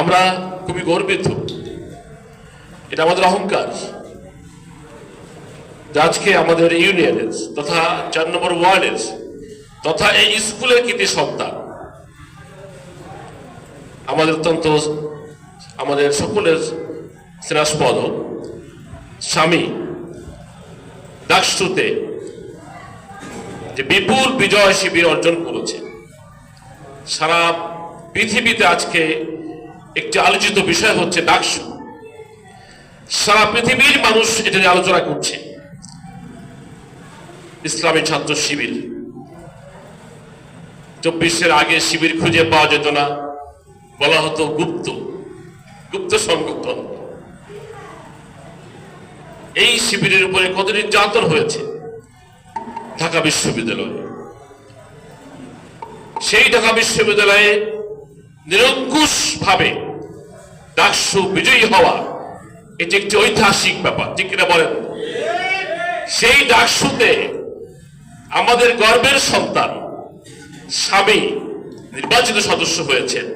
আমরা খুবই গর্বিত। এটা আমাদের অহংকার। আজকে আমাদের ইউনিয়নের তথা চার নম্বর ওয়ার্ডের তথা এই স্কুলের কৃতি সন্তান। আমাদের অত্যন্ত আমাদের সকলের স্নেহাস্পদ স্বামী ডাকসুতে যে বিপুল বিজয় শিবির অর্জন করেছে। সারা পৃথিবীতে আজকে একটি আলোচিত বিষয় হচ্ছে ডাকসু সারা পৃথিবীর মানুষ এটা নিয়ে আলোচনা করছে। ইসলামী ছাত্র শিবির। চব্বিশের আগে শিবির খুঁজে পাওয়া যেত না। বলা হতো গুপ্ত। গুপ্ত সংগঠন। এই শিবিরের উপরে কত নির্যাতন হয়েছে? ঢাকা বিশ্ববিদ্যালয়ে। সেই ঢাকা বিশ্ববিদ্যালয়ে নিরঙ্কুশ ভাবে ডাকসু বিজয়ী হওয়া, এটি একটি ঐতিহাসিক ব্যাপার, ঠিক কিনা বলেন? সেই ডাকসুতে আমাদের গর্বের সন্তান, স্বামী, নির্বাচিত সদস্য হয়েছেন।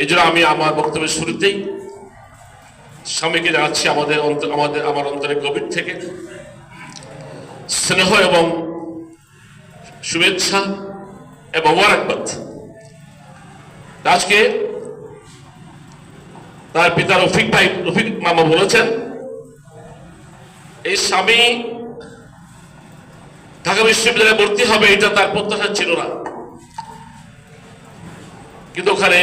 এই জন্য আমি আমার বক্তব্যের শুরুতেই স্বামীকে জানাচ্ছি আমাদের আমাদের, আমার অন্তরের গভীর থেকে স্নেহ এবং শুভেচ্ছা এবং মোবারকবাদ। আজকে তার পিতা রফিক ভাই, রফিক মামা বলেছেন, এই স্বামী ঢাকা বিশ্ববিদ্যালয়ে ভর্তি হবে, এটা তার প্রত্যাশা ছিল না। কিন্তু ওখানে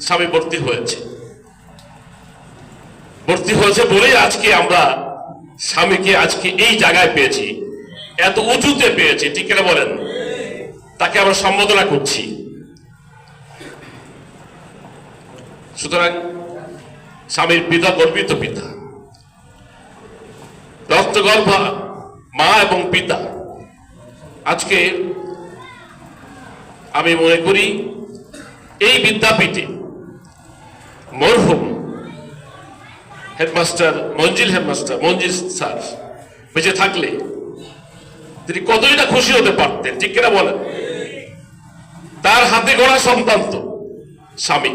স্বামী ভর্তি হয়েছে। ভর্তি হয়েছে বলেই আজকে আমরা স্বামীকে আজকে এই জায়গায় পেয়েছি, এত উঁচুতে পেয়েছি, ঠিক বলেন? তাকে আমরা সম্বোধনা করছি। সুতরাং স্বামীর পিতা, গর্বিত পিতা। রক্তগর্ভা মা এবং পিতা। আজকে আমি মনে করি এই বিদ্যাপীঠে মরহুম headmaster, Manzil headmaster, Manzil sir বেঁচে থাকলে তিনি কতই না খুশি হতে পারতেন, ঠিক কিনা বলেন? তার হাতে গড়া সন্তান তো স্বামী।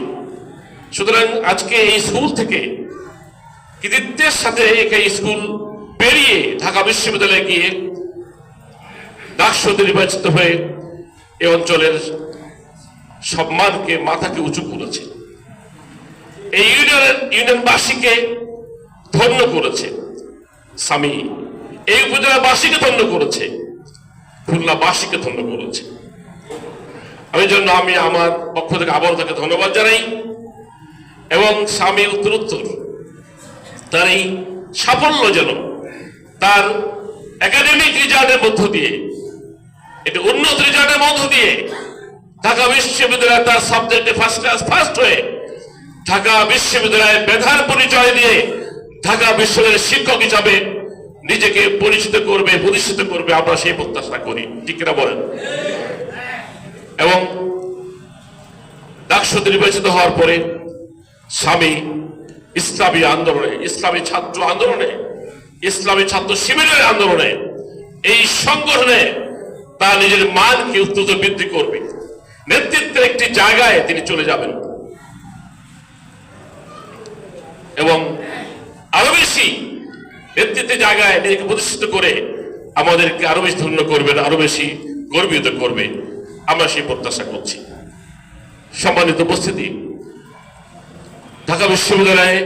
সুতরাং আজকে এই স্কুল থেকে কৃতিত্বের সাথে এই স্কুল পেরিয়ে ঢাকা বিশ্ববিদ্যালয়ে গিয়ে ডাকসতে নির্বাচিত হয়ে এ অঞ্চলের সম্মানকে মাথাকে উঁচু করেছে। এই ইউনিয়নের ইউনিয়নবাসীকে ধন্য করেছে। স্বামী এই উপজেলাবাসীকে ধন্য করেছে। খুলনাবাসীকে ধন্য করেছে। আমি জন্য আমি আমার পক্ষ থেকে আবার তাকে ধন্যবাদ জানাই। এবং স্বামী উত্তরোত্তর তার এই সাফল্য যেন তার একাডেমিক রেজাল্টের মধ্য দিয়ে, এটা উন্নত রেজাল্টের মধ্য দিয়ে ঢাকা বিশ্ববিদ্যালয়ে তার সাবজেক্টে ফার্স্ট ক্লাস ফার্স্ট হয়ে ঢাকা বিশ্ববিদ্যালয়ে মেধার পরিচয় দিয়ে ঢাকা বিশ্ববিদ্যালয়ের শিক্ষক হিসাবে নিজেকে পরিচিত করবে, প্রতিষ্ঠিত করবে, আমরা সেই প্রত্যাশা করি। ঠিক বলেন? এবং ডাকসুতে নির্বাচিত হওয়ার পরে স্বামী, ইসলামী আন্দোলনে, ইসলামী ছাত্র আন্দোলনে, ইসলামী ছাত্র শিবিরের আন্দোলনে এই সংগঠনে তার নিজের মানকে উত্তত বৃদ্ধি করবে। নেতৃত্বের একটি জায়গায় তিনি চলে যাবেন। এবং আরও বেশি নেতৃত্বের জায়গায় নিজেকে প্রতিষ্ঠিত করে আমাদেরকে আরও বেশি ধন্য করবেন আরও বেশি গর্বিত করবে। আমরা সেই প্রত্যাশা করছি। সম্মানিত উপস্থিতি ঢাকা বিশ্ববিদ্যালয়ে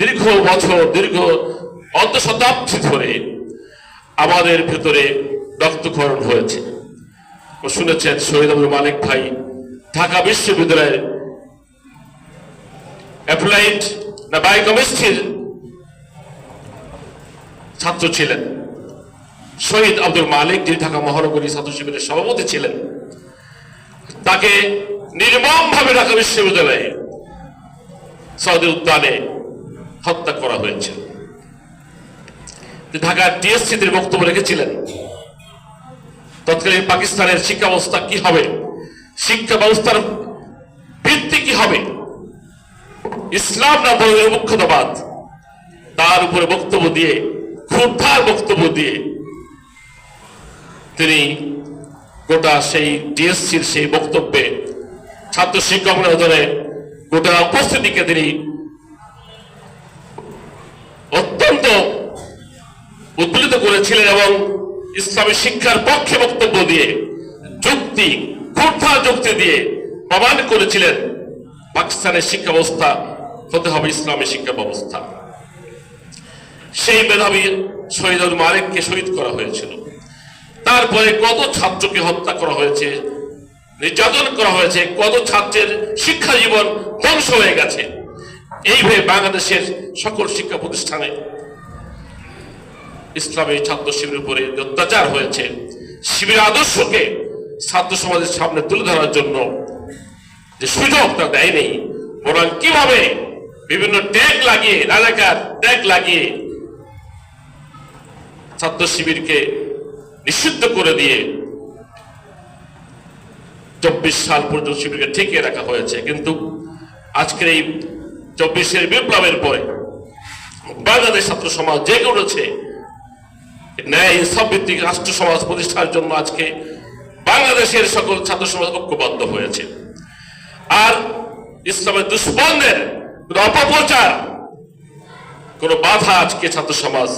দীর্ঘ বছর, দীর্ঘ অর্ধ শতাব্দী ধরে আমাদের ভেতরে রক্তক্ষরণ হয়েছে। শুনেছেন শহীদ আব্দুল মালিক ভাই, ঢাকা বিশ্ববিদ্যালয়ের অ্যাপ্লাইড না বায়োকেমিস্ট্রির ছাত্র ছিলেন। শহীদ আব্দুল মালিক, যিনি ঢাকা মহানগরী ছাত্র শিবিরের সভাপতি ছিলেন, তাকে নির্মম ভাবে ঢাকা বিশ্ববিদ্যালয়ে সৌদি উদ্যানে হত্যা করা হয়েছে। ঢাকা টিএসসি তিনি বক্তব্য রেখেছিলেন। তৎকালীন পাকিস্তানের শিক্ষা ব্যবস্থা কি হবে? শিক্ষা ব্যবস্থার ভিত্তি কি হবে? ইসলাম না বলে মুখ্যতবাদ? তার উপরে বক্তব্য দিয়ে ক্ষুদ্ধার বক্তব্য দিয়ে তিনি গোটা সেই টিএসসির সেই বক্তব্যে ছাত্র শিক্ষক গোটা উপস্থিতিকে তিনি অত্যন্ত উদ্বুলিত করেছিলেন এবং ইসলামী শিক্ষার পক্ষে বক্তব্য দিয়ে, যুক্তি ক্ষুদ্ধা যুক্তি দিয়ে প্রমাণ করেছিলেন পাকিস্তানের শিক্ষা ব্যবস্থা হতে হবে ইসলামী শিক্ষা ব্যবস্থা সেই মেধাবী শহীদুল মালিককে শহীদ করা হয়েছিল। তারপরে কত ছাত্রকে হত্যা করা হয়েছে নির্যাতন করা হয়েছে, কত ছাত্রের শিক্ষা জীবন ধ্বংস হয়ে গেছে। এইভাবে বাংলাদেশের সকল শিক্ষা প্রতিষ্ঠানে ইসলামী ছাত্র শিবিরের উপরে অত্যাচার হয়েছে শিবির আদর্শকে ছাত্র সমাজের সামনে তুলে ধরার জন্য যে সুযোগ তা দেয়নি, বরং কীভাবে বিভিন্ন ট্যাগ লাগিয়ে রাজাকার ট্যাগ লাগিয়ে ছাত্র শিবিরকে নিষিদ্ধ করে দিয়ে চব্বিশ সাল পর্যন্ত শিবিরকে ঠেকিয়ে রাখা হয়েছে। কিন্তু আজকের এই চব্বিশের বিপ্লবের পরে বাংলাদেশ ছাত্র সমাজ জেগে উঠেছে। ন্যায় ইনসাফ ভিত্তিক রাষ্ট্র সমাজ প্রতিষ্ঠার জন্য আজকে বাংলাদেশের সকল ছাত্র সমাজ ঐক্যবদ্ধ হয়েছে। আর ইসলামের দুষ্পন্দের কোন অপপ্রচার, কোন বাধা আজকে ছাত্র সমাজ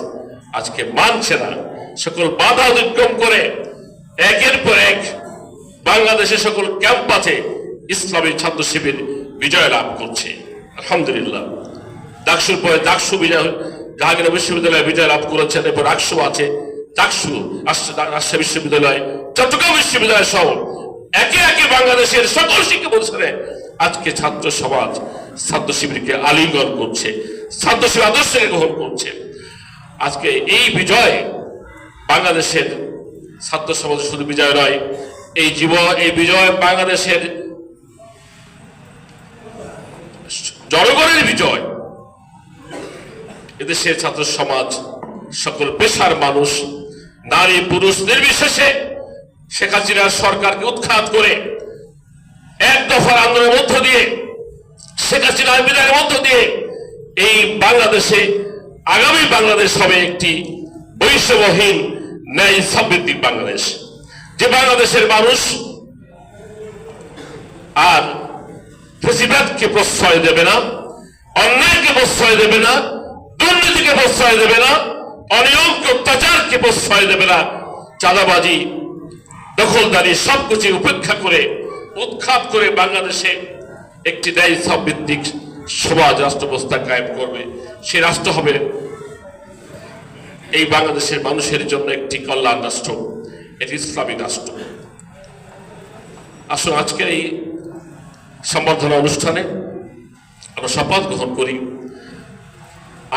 আজকে মানছে না। সকল বাধা অতিক্রম করে একের পর এক বাংলাদেশের সকল ক্যাম্পাসে ইসলামী ছাত্র শিবির বিজয় লাভ করছে। আলহামদুলিল্লাহ। ডাকসুর পরে ডাকসু বিজয় জাহাঙ্গীর বিশ্ববিদ্যালয়ে বিজয় লাভ করেছেন, এরপর আকসু আছে। চাকসু রাজশাহী বিশ্ববিদ্যালয়, চট্টগ্রাম বিশ্ববিদ্যালয় সহ একে একে বাংলাদেশের সকল শিক্ষা প্রতিষ্ঠানে আজকে ছাত্র সমাজ ছাত্র শিবিরকে আলিঙ্গন করছে ছাত্র শিবির আদর্শকে গ্রহণ করছে। আজকে এই বিজয় বাংলাদেশের ছাত্র সমাজ শুধু বিজয় নয় এই জীব এই বিজয় বাংলাদেশের জনগণের বিজয়। এদেশের ছাত্র সমাজ, সকল পেশার মানুষ, নারী, পুরুষ নির্বিশেষে শেখ হাসিনার সরকারকে উৎখাত করে এক দফার আন্দোলনের মধ্য দিয়ে, শেখ হাসিনার বিদায়ের মধ্য দিয়ে এই বাংলাদেশে, আগামী বাংলাদেশ হবে একটি বৈষম্যহীন ন্যায় সমৃদ্ধিক বাংলাদেশ। যে বাংলাদেশের মানুষ আর ফেসিবাদকে প্রশ্রয় দেবে না, অন্যায়কে প্রশ্রয় দেবে না, দুর্নীতিকে প্রশ্রয় দেবে না, অনিয়মকে, অত্যাচারকে প্রশ্রয় দেবে না, চাঁদাবাজি, দখলদারি সবকিছু উপেক্ষা করে, উৎখাত করে বাংলাদেশে একটি ন্যায় ভিত্তিক সমাজ, রাষ্ট্র ব্যবস্থা কায়েম করবে। সে রাষ্ট্র হবে এই বাংলাদেশের মানুষের জন্য একটি কল্যাণ রাষ্ট্র। এটি ইসলামিক রাষ্ট্র আসুন আজকের এই সম্বর্ধনা অনুষ্ঠানে আমরা শপথ গ্রহণ করি।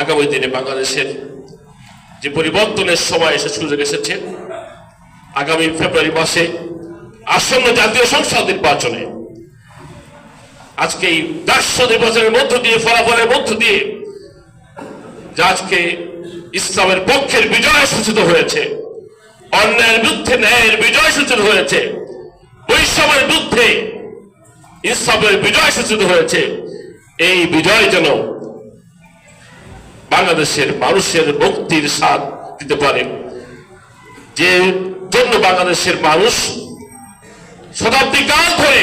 আগামী দিনে বাংলাদেশের যে পরিবর্তনের সময় এসে সুযোগ এসেছে, আগামী ফেব্রুয়ারি মাসে আসন্ন জাতীয় সংসদ নির্বাচনে আজকে এই রাষ্ট্র নির্বাচনের মধ্য দিয়ে, ফলাফলের মধ্য দিয়ে যে আজকে ইসলামের পক্ষের বিজয় সূচিত হয়েছে অন্যায়ের বিরুদ্ধে ন্যায়ের বিজয় সূচিত হয়েছে। বৈষম্যের বিরুদ্ধে ইসলামের বিজয় সূচিত হয়েছে। এই বিজয় যেন বাংলাদেশের মানুষের মুক্তির স্বাদ দিতে পারে। যে জন্য বাংলাদেশের মানুষ শতাব্দী কাল ধরে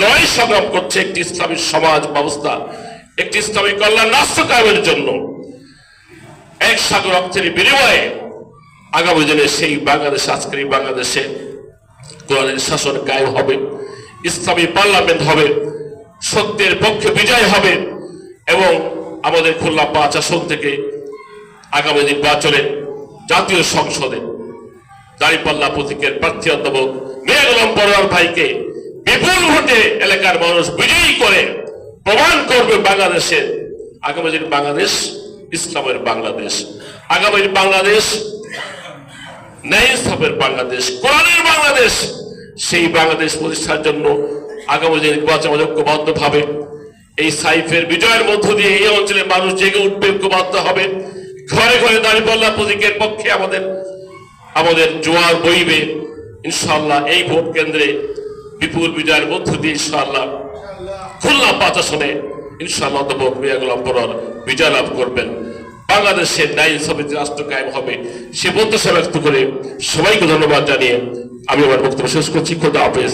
লড়াই সংগ্রাম করছে একটি ইসলামী সমাজ ব্যবস্থা, একটি ইসলামী কল্যাণ রাষ্ট্র কায়েমের জন্য। এক সাগর অর্থের বিনিময়ে আগামী দিনে সেই বাংলাদেশ, আজকের এই বাংলাদেশে কোরআনের শাসন কায়েম হবে, ইসলামী পার্লামেন্ট হবে, সত্যের পক্ষে বিজয় হবে এবং আমাদের খুলনা পাঁচ আসন থেকে আগামী নির্বাচনে জাতীয় সংসদে দাঁড়িপাল্লা প্রতীকের প্রার্থী অধ্যাপক মেয়াগুলাম পরোয়ার ভাইকে বিপুল ভোটে এলাকার মানুষ বিজয়ী করে প্রমাণ করবে বাংলাদেশের আগামী বাংলাদেশ, ইসলামের বাংলাদেশ। আগামী বাংলাদেশ ন্যায় ইনসাফের বাংলাদেশ, কোরআনের বাংলাদেশ, সেই বাংলাদেশ প্রতিষ্ঠার জন্য আগামী যে নির্বাচন ঐক্যবদ্ধ ভাবে এই সাইফের বিজয়ের মধ্য দিয়ে এই অঞ্চলের মানুষ জেগে উঠবে, ঐক্যবদ্ধ হবে। ঘরে ঘরে দাঁড়িয়ে দাঁড়িপাল্লা প্রতীকের পক্ষে আমাদের আমাদের জোয়ার বইবে। ইনশাল্লাহ এই ভোট কেন্দ্রে বিপুল বিজয়ের মধ্য দিয়ে ইনশাল্লাহ খুলনা আসনে ইনশাআল্লাহ অধ্যাপক মিয়াগুলাম পরর বিজয় লাভ করবেন। বাংলাদেশের ন্যায় সমিতি রাষ্ট্র কায়েম হবে, সে প্রত্যাশা ব্যক্ত করে সবাইকে ধন্যবাদ জানিয়ে আমি আমার বক্তব্য শেষ করছি। খোদা হাফেজ।